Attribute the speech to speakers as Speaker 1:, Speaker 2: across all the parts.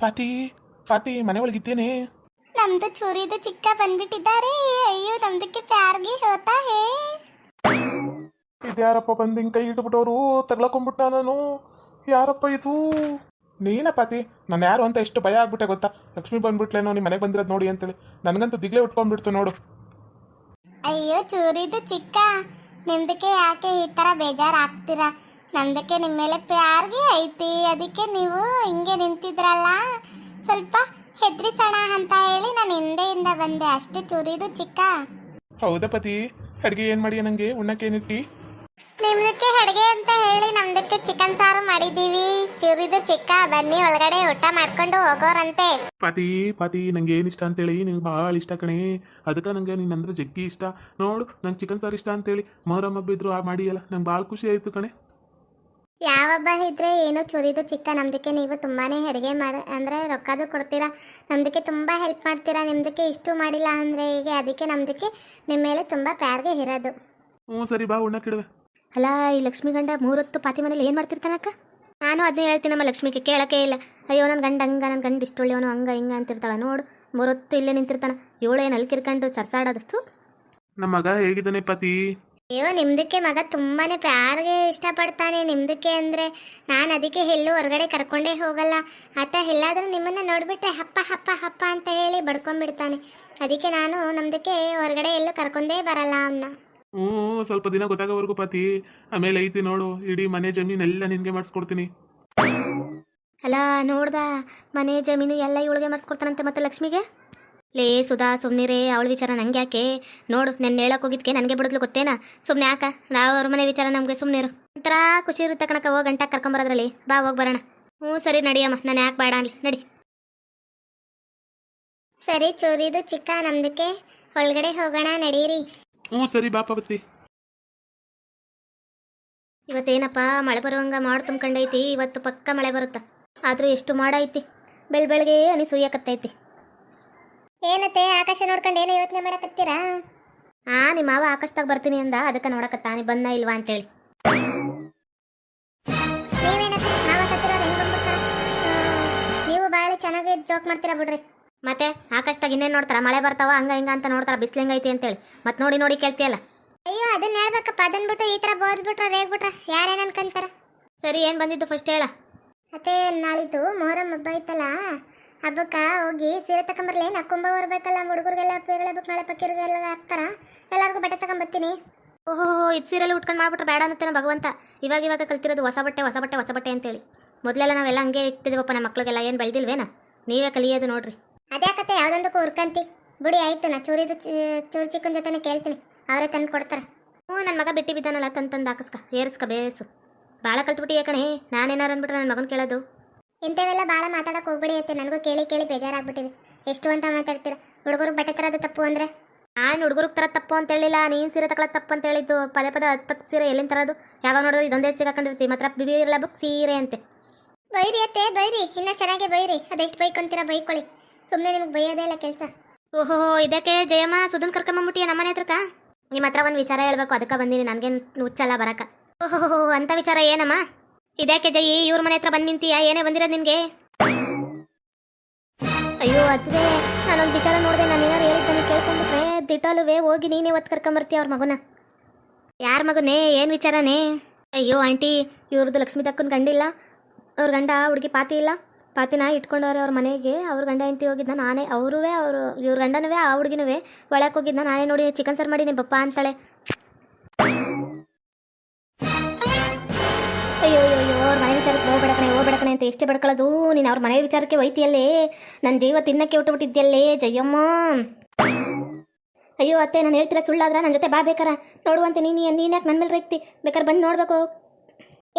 Speaker 1: ಪಾತಿ ಪಾತಿ ಮನೆ ಒಳಗಿದ್ದೇನೆ
Speaker 2: ನಮ್ದು ಚೂರಿದ ಚಿಕ್ಕ ಬಂದ್ಬಿಟ್ಟಿದ್ದಾರೆ. ಅಯ್ಯೋ ನಮ್ದಕ್ಕೆ ಪ್ಯಾರ್ಗೆ ಹೋತಾ ಹೇ.
Speaker 1: ಇದ್ಯಾರಪ್ಪ ಬಂದು ಹಿಂಗೆ ಕೈ ಇಟ್ಬಿಟ್ಟವ್ರು ತಗ್ಲಕೊಂಬಿಟ್ಟ ನಾನು. ಯಾರಪ್ಪ ಇದು? ನೀನ ಪಾತಿ? ನಾನು ಯಾರು ಅಂತ ಎಷ್ಟು ಭಯ ಆಗ್ಬಿಟ್ಟೆ ಗೊತ್ತಾ? ಲಕ್ಷ್ಮಿ ಬಂದ್ಬಿಟ್ಲೇನೋ ನಿಮ್ಮ ಮನೆಗೆ ಬಂದಿರೋದು ನೋಡಿ ಅಂತೇಳಿ. ನನಗಂತೂ ದಿಗ್ಲೆ ಉಟ್ಕೊಂಡ್ಬಿಡ್ತು ನೋಡು.
Speaker 2: ಅಯ್ಯೋ ಚೂರಿದು ಚಿಕ್ಕ. ನಿಮ್ದಕ್ಕೆ ಯಾಕೆ ಈ ತರ ಬೇಜಾರಾಗ್ತೀರಾ? ನಮ್ದಕ್ಕೆ ನಿಮ್ಮ ಮೇಲೆ ಪ್ಯಾರ್ಗೆ ಐತಿ. ಅದಕ್ಕೆ ನೀವು ಹಿಂಗೆ ನಿಂತಿದ್ರಲ್ಲ. ಸ್ವಲ್ಪ ಹೆದ್ರಿಸೋಣ ಅಂತ ಹೇಳಿ ನಾನು ಹಿಂದೆಯಿಂದ ಬಂದೆ. ಅಷ್ಟು ಚೂರಿದು ಚಿಕ್ಕ.
Speaker 1: ಹೌದಾ ಪತಿ? ಅಡುಗೆ ಏನು ಮಾಡಿ ನನಗೆ ಉಣ್ಣಕ್ಕೇನಿಟ್ಟಿ
Speaker 2: ನಿಮ್ದಕ್ಕೆ ಅಡುಗೆ ಅಂತ ಹೇಳಿ ನಮ್ದಕ್ಕೆ ಚಿಕನ್ ಸಾರು ಮಾಡಿದ್ದೀವಿ. ಚೂರಿದು ಚಿಕ್ಕ. ಬನ್ನಿ ಒಳಗಡೆ ಊಟ ಮಾಡ್ಕೊಂಡು ಹೋಗೋರಂತೆ.
Speaker 1: ಪತಿ ಪತಿ ನಂಗೆ ಏನು ಇಷ್ಟ ಅಂತೇಳಿ ನಿಂಗೆ ಭಾಳ ಇಷ್ಟ ಕಣೆ. ಅದಕ್ಕೆ ನಂಗೆ ನೀನು ಅಂದ್ರೆ ಜಗ್ಗಿ ಇಷ್ಟ. ನೋಡು ನಂಗೆ ಚಿಕನ್ ಸಾರು ಇಷ್ಟ ಅಂತೇಳಿ ಮೊಹರಮ್ಮ ಹಬ್ಬ ಇದ್ರು ಆ ಮಾಡಿಯಲ್ಲ. ನಂಗೆ ಭಾಳ ಖುಷಿ ಆಯಿತು ಕಣೆ.
Speaker 2: ಯಾವೊಬ್ಬ ಇದ್ರೆ ಏನು ಚೂರಿದು ಚಿಕ್ಕ ನಮ್ದಕ್ಕೆ ನೀವು ತುಂಬಾನೇ ಅಡುಗೆ ಮಾಡ ಅಂದರೆ ರೊಕ್ಕದು ಕೊಡ್ತೀರಾ? ನಮ್ದಕ್ಕೆ ತುಂಬ ಹೆಲ್ಪ್ ಮಾಡ್ತೀರಾ? ನಿಮ್ದಕ್ಕೆ ಇಷ್ಟು ಮಾಡಿಲ್ಲ ಅಂದರೆ ಹೀಗೆ? ಅದಕ್ಕೆ ನಮ್ದಕ್ಕೆ ನಿಮ್ಮ ಮೇಲೆ ತುಂಬ ಪ್ಯಾರ್ಗೆ ಇರೋದು.
Speaker 1: ಹ್ಞೂ ಸರಿ ಬಾ ಉಣ್ಣಕ್ಕಿಡುವೆ
Speaker 3: ಅಲ್ಲ ಈ ಲಕ್ಷ್ಮಿ ಗಂಡ ಮೂರೊತ್ತು ಪಾತಿ ಮನೇಲಿ ಏನು ಮಾಡ್ತಿರ್ತಾನಕ್ಕ ನಾನು ಅದನ್ನೇ ಹೇಳ್ತೀನಿ ನಮ್ಮ ಲಕ್ಷ್ಮಿಗೆ ಕೇಳೋಕೆ ಇಲ್ಲ. ಅಯ್ಯೋ ನನ್ನ ಗಂಡ ಹಂಗ ನನ್ನ ಗಂಡ ಇಷ್ಟೊಳ್ಳೆಯವನು ಹಂಗ ಹಿಂಗ ಅಂತಿರ್ತಾಳ ನೋಡು. ಮೂರೊತ್ತು ಇಲ್ಲೇ ನಿಂತಿರ್ತಾನ. ಏಳು ಅಲ್ಲಿ ಕಿರ್ಕೊಂಡು ಸರ್ಸಾಡೋದು ಥು.
Speaker 1: ನಮ್ಮ ಮಗ ಹೇಗಿದ್ದಾನೆ ಪತಿ?
Speaker 2: ಅಯ್ಯೋ ನಿಮ್ದಕ್ಕೆ ಮಗ ತುಂಬಾನೇ ಪ್ಯಾರ್ಗೆ ಇಷ್ಟಪಡ್ತಾನೆ. ನಿಮ್ದಕ್ಕೆ ಅಂದ್ರೆ ನಾನು ಅದಕ್ಕೆ ಎಲ್ಲೂ ಹೊರಗಡೆ ಕರ್ಕೊಂಡೇ ಹೋಗಲ್ಲ. ಆತ ಎಲ್ಲಾದರೂ ನಿಮ್ಮನ್ನ ನೋಡ್ಬಿಟ್ಟೆ ಹಪ್ಪ ಹಪ್ಪ ಹಪ್ಪ ಅಂತ ಹೇಳಿ ಬಡ್ಕೊಂಡ್ಬಿಡ್ತಾನೆ ಅದಕ್ಕೆ ನಾನು ನಮ್ದಕ್ಕೆ ಹೊರಗಡೆ ಎಲ್ಲೂ ಕರ್ಕೊಂಡೇ ಬರಲ್ಲ ಅವನ್ನ
Speaker 1: ಹ್ಞೂ ಸ್ವಲ್ಪ ದಿನ ಗೊತ್ತಾಗೋವರೆಗೂ ಪತಿ. ಆಮೇಲೆ ಐತಿ ನೋಡು ಇಡೀ ಮನೆ ಜಮೀನೆಲ್ಲ ನಿನಗೆ ಮಾಡಿಸ್ಕೊಡ್ತೀನಿ.
Speaker 3: ಅಲ್ಲ ನೋಡ್ದ ಮನೆ ಜಮೀನು ಎಲ್ಲ ಇವಳಿಗೆ ಮಾಡಿಸ್ಕೊಡ್ತಾನಂತೆ ಮತ್ತೆ ಲಕ್ಷ್ಮಿಗೆ? ಲೇ ಸುಧಾ ಸುಮ್ಮನಿರೇ ಅವಳ ವಿಚಾರ ನಂಗೆ ಯಾಕೆ ನೋಡು ನೆನ್ನೆ ಹೇಳಕ್ ಹೋಗಿದ್ಕೆ ನನಗೆ ಬಿಡದ್ಲು ಗೊತ್ತೇನ? ಸುಮ್ನೆ ಯಾಕ? ನಾವು ಅವ್ರ ಮನೆ ವಿಚಾರ ನಮಗೆ ಸುಮ್ಮನಿರು ಒಂಥರ ಖುಷಿ ಇರುತ್ತೆ ಕಣಕ ಹೋಗಿ ಗಂಟೆ ಕರ್ಕೊಂಬರೋದ್ರಲ್ಲಿ. ಬಾ ಹೋಗ್ ಬರೋಣ. ಹ್ಞೂ ಸರಿ ನಡಿಯಮ್ಮ. ನಾನು ಯಾಕೆ ಬೇಡ ಅಲ್ಲಿ ನಡಿ.
Speaker 2: ಸರಿ ಚೂರಿದು ಚಿಕ್ಕ ನಮ್ದಕ್ಕೆ ಒಳಗಡೆ ಹೋಗೋಣ ನಡೀರಿ.
Speaker 1: ಹ್ಞೂ ಸರಿ ಬಾ ಪಾವತಿ
Speaker 3: ಇವತ್ತೇನಪ್ಪ ಮಳೆ ಬರುವಂಗ ಮಾಡ್ ತುಂಬ್ಕೊಂಡೈತಿ ಇವತ್ತು ಪಕ್ಕ ಮಳೆ ಬರುತ್ತಾ? ಆದರೂ ಎಷ್ಟು ಮಾಡೈತಿ? ಬೆಳ್ ಬೆಳಗ್ಗೆ ಅನಿ ಸುರಿಯಕತ್ತೈತಿ
Speaker 2: ಏನತ್ತೆ? ಆಕಾಶ ನೋಡ್ಕೊಂಡು ಏನೋ ಯೋಚನೆ ಮಾಡಕತ್ತೀರಾ?
Speaker 3: ಆ ನಿಮ್ಮ ಮಾವ ಆಕಾಶದಾಗ ಬರ್ತೀನಿ ಅಂದ. ಅದಕ್ಕೆ ನೋಡಕತ್ತಾನಿ ಬಂದ ಇಲ್ವಾ ಅಂತೇಳಿ.
Speaker 2: ನೀವೇನತ್ತೆ? ಮಾವ ಸತ್ತಿರೋರು ಹೆಂಗ್ ಬಂದ್ಬಿಡ್ತಾರ? ನೀವು ಬಾಳೆ ಚೆನ್ನಾಗಿ ಜೋಕ್ ಮಾಡ್ತೀರಾ ಬಿಡ್ರಿ.
Speaker 3: ಮತ್ತೆ ಆಕಾಶದಾಗ ಇನ್ನೇನು ನೋಡ್ತಾರ? ಮಳೆ ಬರ್ತಾವ ಹಂಗ ಹಿಂಗ ಅಂತ ನೋಡ್ತಾರ ಬಿಸಿಲು ಹೆಂಗೈತಿ ಅಂತೇಳಿ. ಮತ್ತೆ ನೋಡಿ ನೋಡಿ ಕೇಳ್ತಿಯಲ್ಲ.
Speaker 2: ಅಯ್ಯೋ ಅದನ್ನ ಹೇಳ್ಬೇಕಪ್ಪ. ಅದನ್ ಬಿಟ್ಟು ಈ ತರ ಬೋದ್ಬಿಟ್ರ ರೇಗ್ಬಿಟ್ರ ಯಾರೇನ್ ಅನ್ಕಂತಾರ?
Speaker 3: ಸರಿ ಏನು ಬಂದಿದ್ದು ಫಸ್ಟ್ ಹೇಳ.
Speaker 2: ಮತ್ತೆ ನಾಳಿದ್ದು ಮೊಹರಂ ಹಬ್ಬ ಐತಲ್ಲ. ಹಬ್ಬಕ್ಕ ಹೋಗಿ ಸೀರೆ ತಕೊಂಬರ್ಲಿ. ನಕ್ಕುಂಬ ಬರ್ಬೇಕಲ್ಲ ಹುಡುಗರಿಗೆಲ್ಲ ಪೇರಳೆ ಬುಕ್ ನಾಳೆ ಪಕ್ಕೀರಿಗೆಲ್ಲ ಹಾಕ್ತಾರ? ಎಲ್ಲರಿಗೂ ಬಟ್ಟೆ ತಗೊಂಬರ್ತೀನಿ
Speaker 3: ಓಹೋ ಇದು ಸೀರೆಲ್ಲ ಉಟ್ಕೊಂಡು ಮಾಡ್ಬಿಟ್ರೆ ಬೇಡ ಅನ್ನತ್ತೇನೆ ಭಗವಂತ. ಇವಾಗ ಇವಾಗ ಕಲ್ತಿರೋದು ಹೊಸ ಬಟ್ಟೆ ಹೊಸ ಬಟ್ಟೆ ಹೊಸ ಬಟ್ಟೆ ಅಂತೇಳಿ. ಮೊದಲೆಲ್ಲ ನಾವೆಲ್ಲ ಹಂಗೆ ಇಟ್ಟಿದ್ದೀವಪ್ಪ ನಮ್ಮ ಮಕ್ಳಿಗೆಲ್ಲ ಏನು ಬೆಳೆದಿಲ್ವೇನ ನೀವೇ ಕಲಿಯೋದು ನೋಡ್ರಿ.
Speaker 2: ಅದೇ ಕತೆ ಯಾವುದೊಂದಕ್ಕೂ ಹುರ್ಕಂತಿ. ಬಿಡಿ ಆಯಿತು ನಾ ಚೂರಿದು ಚೂರು ಚಿಕ್ಕನ ಜೊತೆನೇ ಕೇಳ್ತೀನಿ. ಅವರೇ ತಂದು ಕೊಡ್ತಾರೆ.
Speaker 3: ಹ್ಞೂ ನನ್ನ ಮಗ ಬಿಟ್ಟಿ ಬಿದ್ದಾನಲ್ಲ ತಂದು ತಂದು ಹಾಕಿಸ್ಕ ಏರಿಸ್ಕ ಬೇಸು ಭಾಳ ಕಲ್ತ್ಬಿಟ್ಟು ಯಾಕಣೆ ನಾನೇನಾರು ಅಂದ್ಬಿಟ್ರೆ ನನ್ನ ಮಗನ ಕೇಳೋದು.
Speaker 2: ಇಂಥವೆಲ್ಲ ಭಾಳ ಮಾತಾಡೋಕೆ ಹೋಗ್ಬಿಡಿ ಅತ್ತೆ. ನನಗೂ ಕೇಳಿ ಕೇಳಿ ಬೇಜಾರಾಗ್ಬಿಟ್ಟಿದೆ. ಎಷ್ಟು ಅಂತ ಮಾತಾಡ್ತೀರಾ? ಹುಡುಗರು ಬಟ್ಟೆ ತರೋದು ತಪ್ಪು ಅಂದರೆ?
Speaker 3: ಆ ಹುಡುಗರು ತರ ತಪ್ಪು ಅಂತ ಹೇಳಿಲ್ಲ. ನೀನು ಸೀರೆ ತಗೊಳ್ಳೋದು ತಪ್ಪು ಅಂತ ಹೇಳಿದ್ದು. ಪದೇ ಪದೇ ಹತ್ತತ್ತು ಸೀರೆ ಎಲ್ಲಿಂದ ತರೋದು? ಯಾವಾಗ ನೋಡಿದ್ರೆ ಇದೊಂದೇ ಸೀರೆ ಹಾಕೊಂಡಿರ್ತೀವಿ. ಮಾತ್ರ ಬಿಬಿ ಇರಲ್ಲ ಬುಕ್ ಸೀರೆ ಅಂತೆ.
Speaker 2: ಬೈರಿ ಅತ್ತೆ ಬೈರಿ. ಇನ್ನೂ ಚೆನ್ನಾಗೆ ಬೈರಿ. ಅದೆಷ್ಟು ಬೈಕೊಂತೀರಾ ಬೈಕೊಳ್ಳಿ. ಸುಮ್ಮನೆ ನಿಮ್ಗೆ ಬೈಯೋದೇ ಇಲ್ಲ ಕೆಲಸ.
Speaker 3: ಓಹೋ ಇದಕ್ಕೆ ಜಯಮ್ಮ ಸುಧನ್ ಕರ್ಕಂಬುಟ್ಟಿಯ ನಮ್ಮ ಮನೆ ಹತ್ರಕ್ಕ? ನಿಮ್ಮ ಹತ್ರ ಒಂದು ವಿಚಾರ ಹೇಳ್ಬೇಕು. ಅದಕ್ಕೆ ಬಂದೀನಿ. ನನಗೇನು ಹುಚ್ಚಲ್ಲ ಬರಕ. ಓಹೋ ಅಂತ ವಿಚಾರ ಏನಮ್ಮ? ಇದ್ಯಾಕೆ ಜಯಿ ಇವ್ರ ಮನೆ ಹತ್ರ ಬಂದು ನಿಂತೀಯ? ಏನೇ ಬಂದಿರೋದು ನಿನ್ಗೆ? ಅಯ್ಯೋ ಅದ್ರೆ ನಾನೊಂದು ವಿಚಾರ ನೋಡಿದೆ, ನಾನು ಏನಾರು ಹೇಳಿದ್ದಾನೆ ಕೇಳ್ಕೊಂಡ್ಬಿಟ್ರೆ ದಿಟಾಲುವೆ ಹೋಗಿ ನೀನೇ ಒತ್ತು ಕರ್ಕೊಂಬರ್ತೀಯ ಅವ್ರ ಮಗುನ? ಯಾರ ಮಗುನೇ, ಏನು ವಿಚಾರನೇ? ಅಯ್ಯೋ, ಆಂಟಿ ಇವ್ರದ್ದು ಲಕ್ಷ್ಮೀ ತಕ್ಕನ ಗಂಡಿಲ್ಲ ಅವ್ರ ಗಂಡ ಹುಡುಗಿ ಪಾತಿ ಇಲ್ಲ. ಪಾತಿನ ಇಟ್ಕೊಂಡವ್ರೆ ಅವ್ರ ಮನೆಗೆ. ಅವ್ರ ಗಂಡ ಹೆಂಡತಿ ಹೋಗಿದ್ದ ನಾನೇ ಅವರೂ ಅವರು, ಇವ್ರ ಗಂಡನೂ ಆ ಹುಡುಗಿನೂ ಒಳಕ್ಕೆ ಹೋಗಿದ್ನ ನಾನೇ ನೋಡಿ ಚಿಕನ್ ಸರ್ ಮಾಡಿ ನಿಮ್ಮ ಬಪ್ಪ ಅಂತಾಳೆ. ಹೋಗ್ಬೇಡಕಣೆ ಹೋಗ್ಬೇಡಕಣೆ ಅಂತ ಎಷ್ಟೇ ಬಡ್ಕೊಳ್ಳೋದು ನೀನು ಅವ್ರ ಮನೆ ವಿಚಾರಕ್ಕೆ ಒಯ್ತಿಯಲ್ಲೇ ನನ್ನ ಜೀವ ತಿನ್ನಕ್ಕೆ ಬಿಟ್ಟಿದ್ಯಲ್ಲೇ ಜಯಮ್ಮ. ಅಯ್ಯೋ ಅತ್ತೆ ನಾನು ಹೇಳ್ತಿರ ಸುಳ್ಳಾದ್ರ ನನ್ನ ಜೊತೆ ಬಾ ಬೇಕಾರ. ನೋಡುವಂತೆ ನೀನು ನೀನು ಯಾಕೆ ನನ್ನ ಮೇಲೆ ರೈತಿ ಬೇಕಾರೆ ಬಂದು ನೋಡಬೇಕು.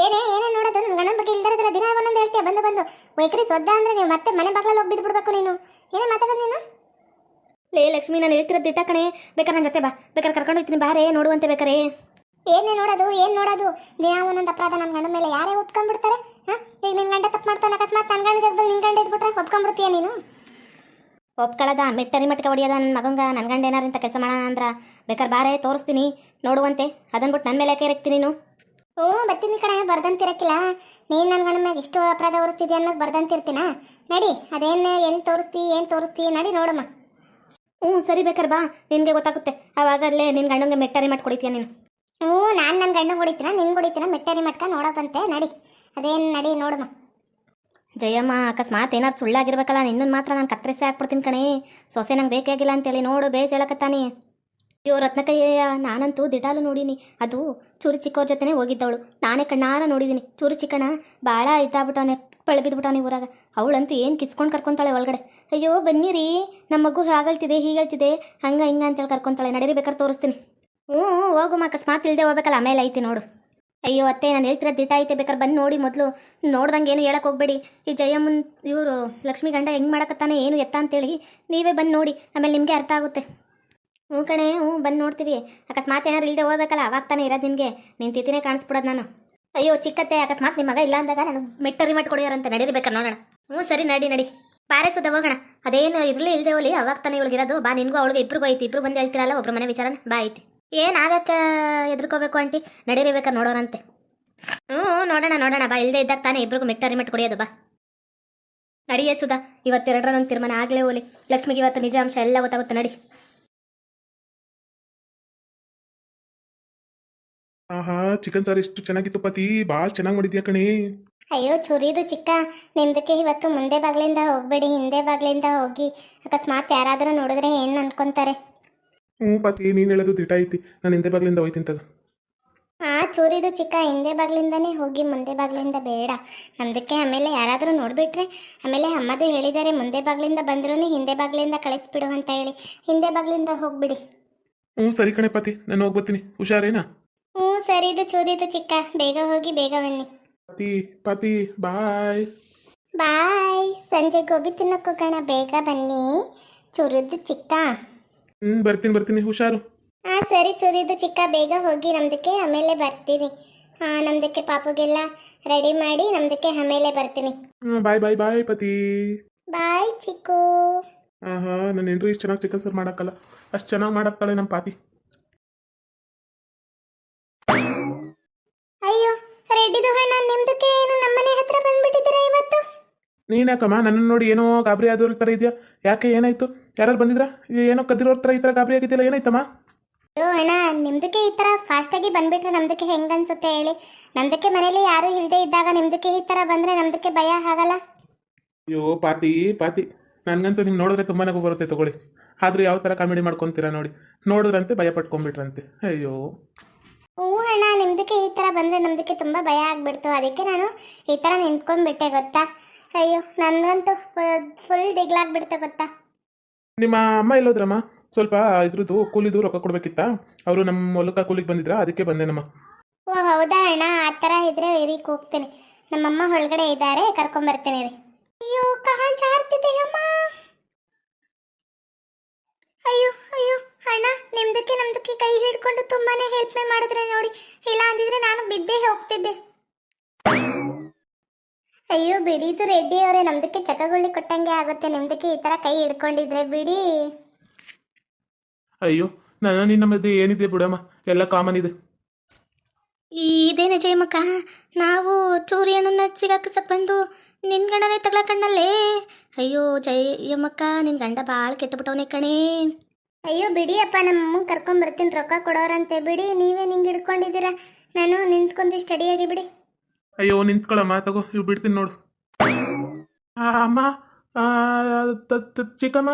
Speaker 2: ಏನೇ ಏನೇ ನೋಡೋದು ನನ್ನ ಗಂಡನ ಬಗ್ಗೆ ಇಲ್ದಿರೋದ್ರ ದಿನ ಒಂದೊಂದು ಹೇಳ್ತೀಯ ಬಂದು ಬಂದು. ವೈಖರಿ ಸೊದ್ದ ಅಂದ್ರೆ ನೀವು ಮತ್ತೆ ಮನೆ ಬಾಗ್ಲಲ್ಲಿ ಹೋಗಿ ಬಿಡ್ಬೇಕು ನೀನು. ಏನೇ ಮಾತಾಡೋದು ನೀನು?
Speaker 3: ಲೇ ಲಕ್ಷ್ಮಿ ನಾನು ಹೇಳ್ತಿರೋದು ದಿಟ್ಟ ಕಣೆ. ಬೇಕಾರೆ ನನ್ನ ಜೊತೆ ಬಾ. ಬೇಕಾರೆ ಕರ್ಕೊಂಡು ಹೋಗ್ತೀನಿ ಬಾರೇ ನೋಡುವಂತೆ ಬೇಕಾರೆ.
Speaker 2: ಏನೇ ನೋಡೋದು ಏನ್ ನೋಡೋದು? ದಿನ ಒಂದೊಂದು ಅಪರಾಧ ನನ್ನ ಗಂಡ ಮೇಲೆ ಯಾರೇ ಒಪ್ಕೊಂಡ್ಬಿಡ್ತಾರೆ? ಹಾ ಈಗ ನಿನ್ ಗಂಡ ತಪ್ಪು ಮಾಡ್ತಾನೆ ಅಕಸ್ಮಾತ್. ನನ್ನ ಗಂಡ ಜಗದಲ್ಲಿ ನಿನ್ ಗಂಡ ಇದ್ಬಿಟ್ರೆ ಒಪ್ಕೊಂಡ್ಬಿಡ್ತೀಯ ನೀನು?
Speaker 3: ಒಪ್ಕೊಳ್ಳೋದ ಮೆಟ್ಟರಿ ಮಟ್ಕ ಹೊಡಿಯೋದ ನನ್ನ ಮಗಂಗ. ನನ್ನ ಗಂಡ ಏನಾರಂತ ಕೆಲಸ ಮಾಡೋಣ ಅಂದ್ರೆ ಬೇಕಾದ್ರೆ ಬಾರೇ ತೋರಿಸ್ತೀನಿ. ನೋಡುವಂತೆ. ಅದನ್ಬಿಟ್ಟು ನನ್ನ ಮೇಲೆ ಯಾಕೆ ಇರಕ್ತೀನಿ ನೀನು?
Speaker 2: ಹ್ಞೂ ಬರ್ತೀನಿ ಕಣ. ಬರ್ದಂತಿರಕ್ಕಿಲ್ಲ ನೀನು ನನ್ನ ಗಂಡ ಮ್ಯಾಗ ಇಷ್ಟು ಅಪರಾಧ ಹೊರಿಸ್ತಿದ್ಯ ಅನ್ನೋದು ಬರ್ದಂತಿರ್ತೀನ ನಡಿ ಅದೇನು ಎಲ್ಲಿ ತೋರಿಸ್ತಿ ಏನು ತೋರಿಸ್ತಿ? ನಡಿ ನೋಡಮ್ಮ.
Speaker 3: ಹ್ಞೂ ಸರಿ ಬೇಕಾರೆ ಬಾ. ನಿನಗೆ ಗೊತ್ತಾಗುತ್ತೆ. ಅವಾಗಲ್ಲೇ ನಿನ್ನ ಗಂಡಂಗೆ ಮೆಟ್ಟಾರಿ ಮಾಡ್ಕೊಡಿತೀಯ ನೀನು.
Speaker 2: ಹ್ಞೂ ನಾನು ನನ್ನ ಗಂಡ ಹೊಡಿತೀನ? ನಿನ್ಗೆ ಹೊಡಿತೀನ? ಮೆಟ್ಟರಿ ಮಟ್ಕ ನೋಡೋಕಂತೆ ನಡಿ. ಅದೇನು ನಡಿ ನೋಡಮ್ಮ.
Speaker 3: ಜಯಮ್ಮ ಅಕಸ್ಮಾತ್ ಏನಾರು ಸುಳ್ಳಾಗಿರ್ಬೇಕಲ್ಲ ನಿನ್ನನ್ನು ಮಾತ್ರ ನಾನು ಕತ್ತರಿಸಿ ಹಾಕ್ಬಿಡ್ತೀನಿ ಕಣೆ. ಸೊಸೆ ನಂಗೆ ಬೇಕಾಗಿಲ್ಲ ಅಂತೇಳಿ ನೋಡು ಬೇಸ್ ಹೇಳಕತ್ತಾನೆ. ಅಯ್ಯೋ ರತ್ನಕಯ್ಯ ನಾನಂತೂ ದಿಟಾಲು ನೋಡೀನಿ. ಅದು ಚೂರು ಚಿಕ್ಕವ್ರ ಜೊತೆನೇ ಹೋಗಿದ್ದವಳು. ನಾನೇ ಕಣ್ಣಾರ ನೋಡಿದ್ದೀನಿ ಚೂರು ಚಿಕ್ಕಣ ಭಾಳ ಇದ್ದಾಗ್ಬಿಟ್ಟವನೆ ಪಳೆ ಊರಾಗ. ಅವಳಂತೂ ಏನು ಕಿಸ್ಕೊಂಡು ಕರ್ಕೊಂತಾಳೆ ಒಳಗಡೆ. ಅಯ್ಯೋ ಬನ್ನಿರಿ. ನಮ್ಮ ಮಗು ಹಾಗಲ್ತಿದೆ ಹೀಗಲ್ತಿದೆ. ಹಂಗೆ ಹಿಂಗೆ ಅಂತೇಳಿ ಕರ್ಕೊಂತಾಳೆ. ನಡೀರಿ ಬೇಕಾದ್ರೆ ತೋರಿಸ್ತೀನಿ. ಹ್ಞೂ ಹ್ಞೂ, ಹೋಗು ಅಕಸ್ಮಾತ್ ಇಲ್ಲದೆ ಹೋಗ್ಬೇಕಲ್ಲ ಆಮೇಲೆ ಐತಿ ನೋಡು. ಅಯ್ಯೋ ಅತ್ತೆ, ನಾನು ಹೇಳ್ತಿರೋ ದಿಟ ಐತೆ, ಬೇಕಾದ್ರೆ ಬಂದು ನೋಡಿ ಮೊದಲು. ನೋಡ್ದಂಗೆ ಏನು ಹೇಳಕ್ಕೆ ಹೋಗ್ಬೇಡಿ. ಈ ಜಯಮ್ಮನ್ ಇವರು ಲಕ್ಷ್ಮಿ ಗಂಡ ಹೆಂಗೆ ಮಾಡಕತ್ತಾನೆ, ಏನು ಎತ್ತ ಅಂತೇಳಿ ನೀವೇ ಬಂದು ನೋಡಿ, ಆಮೇಲೆ ನಿಮಗೆ ಅರ್ಥ ಆಗುತ್ತೆ. ಹ್ಞೂ ಕಣೆ, ಹ್ಞೂ, ಬಂದು ನೋಡ್ತೀವಿ. ಅಕಸ್ಮಾತ್ ಏನಾರು ಇಲ್ಲದೆ ಹೋಗ್ಬೇಕಲ್ಲ, ಅವಾಗ ತಾನೇ ಇರೋದು ನಿನಗೆ. ನಿನ್ನ ತಿಥಿನೇ ಕಾಣಿಸ್ಬಿಡೋದು ನಾನು. ಅಯ್ಯೋ ಚಿಕ್ಕತ್ತೆ, ಅಕಸ್ಮಾತ್ ನಿಮ್ಮ ಮಗ ಇಲ್ಲ ಅಂದಾಗ ನಾನು ಮೆಟ್ಟರಿ ಮಾಡ್ಕೊಡಿಯಾರಂತ ನಡೀರ್ಬೇಕಾರೆ ನೋಡೋಣ. ಹ್ಞೂ, ಸರಿ, ನಡಿ ನಡಿ. ಬಾರೆ ಸುದ್ದ ಹೋಗೋಣ. ಅದೇನು ಇರಲಿ ಇಲ್ಲದೆ ಹೋಲಿ ಅವಾಗ ತಾನೇ ಇವಳಿಗಿರೋದು ಬಾ, ನಿನಗೂ ಅವಳಿಗೆ ಇಬ್ರಿಗೂ ಐತಿ, ಇಬ್ರು ಬಂದು ಹೇಳ್ತಿರಲ್ಲ, ಒಬ್ರು ಮನೆ ವಿಚಾರನ? ಬಾ, ಐತಿ. ಏನು ಆಗಕ್ಕೆ ಎದ್ರಕೋಬೇಕು ಆಂಟಿ? ನಡೀರಿಬೇಕಾ ನೋಡೋಣಂತೆ ಹ್ಞೂ ನೋಡೋಣ ನೋಡೋಣ ಬಾ ಇಲ್ಲದೆ ಇದ್ದಾಗ ತಾನೇ ಇಬ್ರಿಗೂ ಮೆಟ್ಟರಿ ಕುಡಿಯೋದು ಬಾ. ನಡಿಯೇ ಸುಧಾ ಇವತ್ತೆರಡರ ನನ್ನ ತೀರ್ಮಾನ ಆಗಲೇ ಹೋಲಿ. ಲಕ್ಷ್ಮಿಗೆ ಇವತ್ತು ನಿಜಾಂಶ ಎಲ್ಲ ಗೊತ್ತಾಗುತ್ತೆ ನಡಿ.
Speaker 1: ಆಹಾ ಚಿಕನ್ ಸಾರು ಎಷ್ಟು ಚೆನ್ನಾಗಿತ್ತು ಪತಿ ಭಾಳ ಚೆನ್ನಾಗಿ ಮಾಡಿದ್ಯಾ ಕಣಿ.
Speaker 2: ಅಯ್ಯೋ ಚುರಿದು ಚಿಕ್ಕ. ನಿಮ್ದಕ್ಕೆ ಇವತ್ತು ಮುಂದೆ ಬಾಗ್ಲಿಂದ ಹೋಗ್ಬೇಡಿ ಹಿಂದೆ ಬಾಗ್ಲಿಂದ ಹೋಗಿ. ಅಕಸ್ಮಾತ್ ಯಾರಾದರೂ ನೋಡಿದ್ರೆ ಏನು ಅನ್ಕೊಂತಾರೆ?
Speaker 1: ಹ್ಞೂ ಪತಿ ನೀನು ಹೇಳೋದು ದಿಟ ಐತಿ. ನಾನು ಹಿಂದೆ ಬಾಗ್ಲಿಂದ ಹೋಯ್ತೀನಿ ತಗ.
Speaker 2: ಆ ಚೂರಿದು ಚಿಕ್ಕ ಹಿಂದೆ ಬಾಗ್ಲಿಂದನೇ ಹೋಗಿ ಮುಂದೆ ಬಾಗ್ಲಿಂದ ಬೇಡ. ನಮ್ದಕ್ಕೆ ಆಮೇಲೆ ಯಾರಾದರೂ ನೋಡ್ಬಿಟ್ರೆ ಆಮೇಲೆ ಅಮ್ಮದು ಹೇಳಿದ್ದಾರೆ ಮುಂದೆ ಬಾಗ್ಲಿಂದ ಬಂದ್ರೂ ಹಿಂದೆ ಬಾಗ್ಲಿಂದ ಕಳಿಸ್ಬಿಡು ಅಂತ ಹೇಳಿ. ಹಿಂದೆ ಬಾಗ್ಲಿಂದ ಹೋಗ್ಬಿಡಿ.
Speaker 1: ಹ್ಞೂ ಸರಿ ಕಣೆ ಪತಿ ನಾನು ಹೋಗ್ಬತ್ತೀನಿ ಹುಷಾರೇನಾ?
Speaker 2: ಹ್ಞೂ ಸರಿದು ಚೂರಿದು ಚಿಕ್ಕ. ಬೇಗ ಹೋಗಿ ಬೇಗ ಬನ್ನಿ.
Speaker 1: ಪತಿ ಪತಿ ಬಾಯ್.
Speaker 2: ಬಾಯ್. ಸಂಜೆ ಗೋಬಿ ತಿನ್ನಕ್ಕೆ ಹೋಗೋಣ ಬೇಗ ಬನ್ನಿ. ಚೂರಿದು ಚಿಕ್ಕ.
Speaker 1: ಹ್ಞೂ ಬರ್ತೀನಿ ಬರ್ತೀನಿ ಹುಷಾರು.
Speaker 2: ಹಾ ಸರಿ ಚೂರಿದು ಚಿಕ್ಕ ಬೇಗ ಹೋಗಿ ನಮ್ದಕ್ಕೆ ಆಮೇಲೆ ಬರ್ತೀನಿ. ಹಾ ನಮ್ದಕ್ಕೆ ಪಾಪುಗೆಲ್ಲ ರೆಡಿ ಮಾಡಿ ನಮ್ದಕ್ಕೆ ಆಮೇಲೆ ಬರ್ತೀನಿ.
Speaker 1: ಬಾಯ್ ಬಾಯ್ ಬಾಯ್ ಪತಿ.
Speaker 2: ಬಾಯ್ ಚಿಕ್ಕು.
Speaker 1: ಆಹಾ ನನ್ನ ಹೆಂಡ್ರಿ ಇಷ್ಟು ಚೆನ್ನಾಗಿ ಚಿಕನ್ ಸರ್ ಮಾಡಕ್ಕಲ್ಲ. ಅಷ್ಟು ಚೆನ್ನಾಗಿ ಮಾಡಕ್ಕಾಳೆ ನಮ್ಮ ಪಾತಿ
Speaker 2: ಅಯ್ಯೋ ರೆಡ್ಡಿದು ಹಣ ನಿಮ್ದಕ್ಕೆ ಏನು ನಮ್ಮನೆ ಹತ್ರ ಬಂದ್ಬಿಟ್ಟಿದ್ದೀರಾ ಇವತ್ತು?
Speaker 1: ನೀನ್ಯಾಕಮ್ಮ ನನ್ನ ನೋಡಿ ಏನೋ ಗಾಬರಿ ಆದವ್ರ ಥರ ಇದೆಯಾ? ಯಾಕೆ ಏನಾಯ್ತು? ಯಾರು ಬಂದಿದ್ರಾ? ಏನೋ ಕದಿರೋ ಥರ ಈ ಥರ ಗಾಬರಿ ಆಗಿದೆಯಲ್ಲ ಏನಾಯ್ತಮ್ಮ?
Speaker 2: ಅಯ್ಯೋ ಅಣ್ಣ ನಿಮ್ದಕ್ಕೆ ಈ ಥರ ಫಾಸ್ಟಾಗಿ ಬಂದ್ಬಿಟ್ರೆ ನಮ್ದಕ್ಕೆ ಹೆಂಗ್ ಅನ್ಸುತ್ತೆ ಹೇಳಿ? ನಮ್ದಕ್ಕೆ ಮನೇಲಿ ಯಾರೂ ಇಲ್ಲದೆ ಇದ್ದಾಗ ನಿಮ್ದಕ್ಕೆ ಈ ಥರ ಬಂದರೆ ನಮ್ದಕ್ಕೆ ಭಯ ಆಗಲ್ಲ?
Speaker 1: ಅಯ್ಯೋ ಪಾತಿ ಪಾತಿ. ನನಗಂತೂ ನಿಮ್ ನೋಡಿದ್ರೆ ತುಂಬಾ ನಗು ಬರುತ್ತೆ ತಗೊಳ್ಳಿ. ಆದರೂ ಯಾವ ಥರ ಕಾಮಿಡಿ ಮಾಡ್ಕೊತೀರಾ ನೋಡಿ. ನೋಡಿದ್ರಂತೆ ಭಯ ಪಟ್ಕೊಂಡ್ಬಿಟ್ರಂತೆ. ಅಯ್ಯೋ.
Speaker 2: ಹ್ಞೂ ಅಣ್ಣ ನಿಮ್ದಕ್ಕೆ ಈ ಥರ ಬಂದರೆ ನಮ್ದಕ್ಕೆ ತುಂಬ ಭಯ ಆಗ್ಬಿಡ್ತು. ಅದಕ್ಕೆ ನಾನು ಈ ಥರ ನಿಂತ್ಕೊಂಡ್ಬಿಟ್ಟೆ ಗೊತ್ತಾ? ಅಯ್ಯೋ ನನಗಂತೂ ಫುಲ್ ದಿಗ್ಲಾಗ್ಬಿಡ್ತು ಗೊತ್ತಾ?
Speaker 1: ನಿಮ್ಮ ಅಮ್ಮ ಎಲ್ಲೋದ್ರಮ್ಮ ಸ್ವಲ್ಪ ಇದ್ರದ್ದು ಕೂಲಿದು ರೊಕ್ಕ ಕೊಡ್ಬೇಕಿತ್ತ? ಅವರು ನಮ್ಮ ಮೂಲಕ ಕೂಲಿಗೆ ಬಂದಿದ್ರ, ಅದಕ್ಕೆ ಬಂದೇನಮ್ಮ.
Speaker 2: ಓ, ಹೌದಾ ಅಣ್ಣ? ಆ ಥರ ಇದ್ರೆ ಹೋಗ್ತೇನೆ ಹೋಗ್ತೀನಿ ನಮ್ಮಮ್ಮ ಒಳಗಡೆ ಇದ್ದಾರೆ, ಕರ್ಕೊಂಬರ್ತೀನಿ ರೀ ಅಯ್ಯೋ, ಕಾಲ್ ಜಾರ್ತಿದೆ ಅಮ್ಮ ಅಯ್ಯೋ ಅಯ್ಯೋ, ಅಣ್ಣ, ನಿಮ್ದಕ್ಕೆ ನಮ್ದಕ್ಕೆ ಕೈ ಹಿಡ್ಕೊಂಡು ತುಂಬಾನೇ ಹೆಲ್ಪ್ ಮಾಡಿದ್ರೆ ನೋಡಿ. ಇಲ್ಲ ಅಂದಿದ್ರೆ ನಾನು ಬಿದ್ದೇ ಹೋಗ್ತಿದ್ದೆ. ಅಯ್ಯೋ ಬಿಡಿ ಸು ರೆಡ್ಡಿ ಅವರೇ ನಮ್ದಕ್ಕೆ ಚಕಗುಳ್ಳಿ ಕೊಟ್ಟಂಗೆ ಆಗುತ್ತೆ. ನಿಮ್ದಕ್ಕೆ ಈ ತರ ಕೈ ಹಿಡ್ಕೊಂಡಿದ್ರೆ ಬಿಡಿ.
Speaker 1: ಅಯ್ಯೋ ನನ್ನ ನಿನ್ನ ಮಧ್ಯೆ ಏನಿದೆ ಬಿಡಮ್ಮ? ಎಲ್ಲ ಕಾಮನ್ ಇದೆ.
Speaker 3: ಇದೇನೆ ಜಯಮಕ್ಕ ನಾವು ಚೂರಿಯಣ್ಣನ ಸಿಗಾಕಸಕ್ ಬಂದು ನಿನ್ ಗಂಡನೇ ತಗ್ಲಕಣ್ಣಲ್ಲೇ ಅಯ್ಯೋ ಜಯಮ್ಮಕ್ಕ ನಿನ್ ಗಂಡ ಭಾಳ ಕೆಟ್ಟಬಿಟ್ಟವನೇ ಕಣೇ.
Speaker 2: ಅಯ್ಯೋ ಬಿಡಿ ಅಪ್ಪ ನಮ್ಮ ಕರ್ಕೊಂಡ್ ಬರ್ತೀನಿ ರೊಕ್ಕ ಕೊಡೋರಂತೆ. ಬಿಡಿ ನೀವೇ ನಿಂಗೆ ಹಿಡ್ಕೊಂಡಿದ್ದೀರಾ? ನಾನು ನಿಂತ್ಕೊಂಡು ಸ್ಟಡಿ ಆಗಿ ಬಿಡಿ.
Speaker 1: ಅಯ್ಯೋ ನಿಂತ್ಕೊಳ್ಳಮ್ಮ ತಗೋ ಇವು ಬಿಡ್ತೀನಿ ನೋಡು. ಅಮ್ಮ ಚಿಕ್ಕಮ್ಮ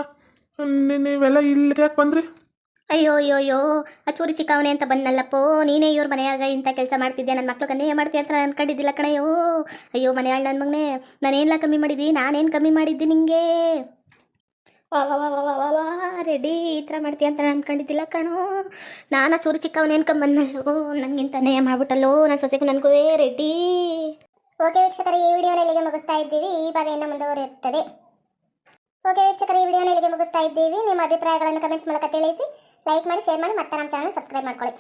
Speaker 1: ನೀವೆಲ್ಲ ಇಲ್ಲಿಗೆ ಯಾಕೆ ಬಂದ್ರಿ?
Speaker 3: ಅಯ್ಯೋ ಅಯ್ಯೋ ಅಯ್ಯೋ, ಆ ಚೂರಿ ಚಿಕ್ಕವನೇ ಅಂತ ಬಂದಲ್ಲಪ್ಪೋ ನೀನೇ ಇವ್ರ ಮನೆಯಾಗ ಇಂಥ ಕೆಲಸ ಮಾಡ್ತಿದ್ದೆ ನನ್ನ ಮಕ್ಳು ಕನ್ನೇ ಮಾಡ್ತೀಯ ಅಂತ ಅನ್ಕೊಂಡಿದ್ದಿಲ್ಲ ಕಣಯ್ಯೋ ಅಯ್ಯೋ, ಮನೆಯಾಳ ನನ್ನ ಮಗನೇ ನಾನೇನೆಲ್ಲ ಕಮ್ಮಿ ಮಾಡಿದ್ದಿ ನಾನೇನು ಕಮ್ಮಿ ಮಾಡಿದ್ದಿ ನಿಂಗೆ? ವಾ ವಾ ರೆಡಿ ಈ ಥರ ಮಾಡ್ತೀಯ ಅಂತ ನಾನು ಅನ್ಕೊಂಡಿದ್ದಿಲ್ಲ ಕಣೋ. ನಾನು ಚೂರು ಚಿಕ್ಕವನ ಚಿಕ್ಕವನೇನು ಓ ನನಗಿಂತ ನೇಯ ಮಾಡ್ಬಿಟ್ಟಲ್ಲೋ, ನನ್ನ ಸೊಸೆಗೂ ನನಗೂ ರೆಡಿ.
Speaker 2: ಓಕೆ ವೀಕ್ಷಕರೇ, ಈ ವಿಡಿಯೋನ ಇಲ್ಲಿಗೆ ಮುಗಿಸ್ತಾ ಇದ್ದೀವಿ. ಈ ಭಾಗ ಇನ್ನು ಮುಂದುವರಿಯುತ್ತದೆ. ಓಕೆ ವೀಕ್ಷಕರೇ, ಈ ವಿಡಿಯೋನ ಇಲ್ಲಿಗೆ ಮುಗಿಸ್ತಾ ಇದ್ದೀವಿ. ನಿಮ್ಮ ಅಭಿಪ್ರಾಯಗಳನ್ನು ಕಮೆಂಟ್ಸ್ ಮೂಲಕ ತಿಳಿಸಿ. ಲೈಕ್ ಮಾಡಿ, ಶೇರ್ ಮಾಡಿ, ಮತ್ತೆ ನಮ್ಮ ಚಾನಲ್ ಸಬ್ಸ್ಕ್ರೈಬ್ ಮಾಡ್ಕೊಳ್ಳಿ.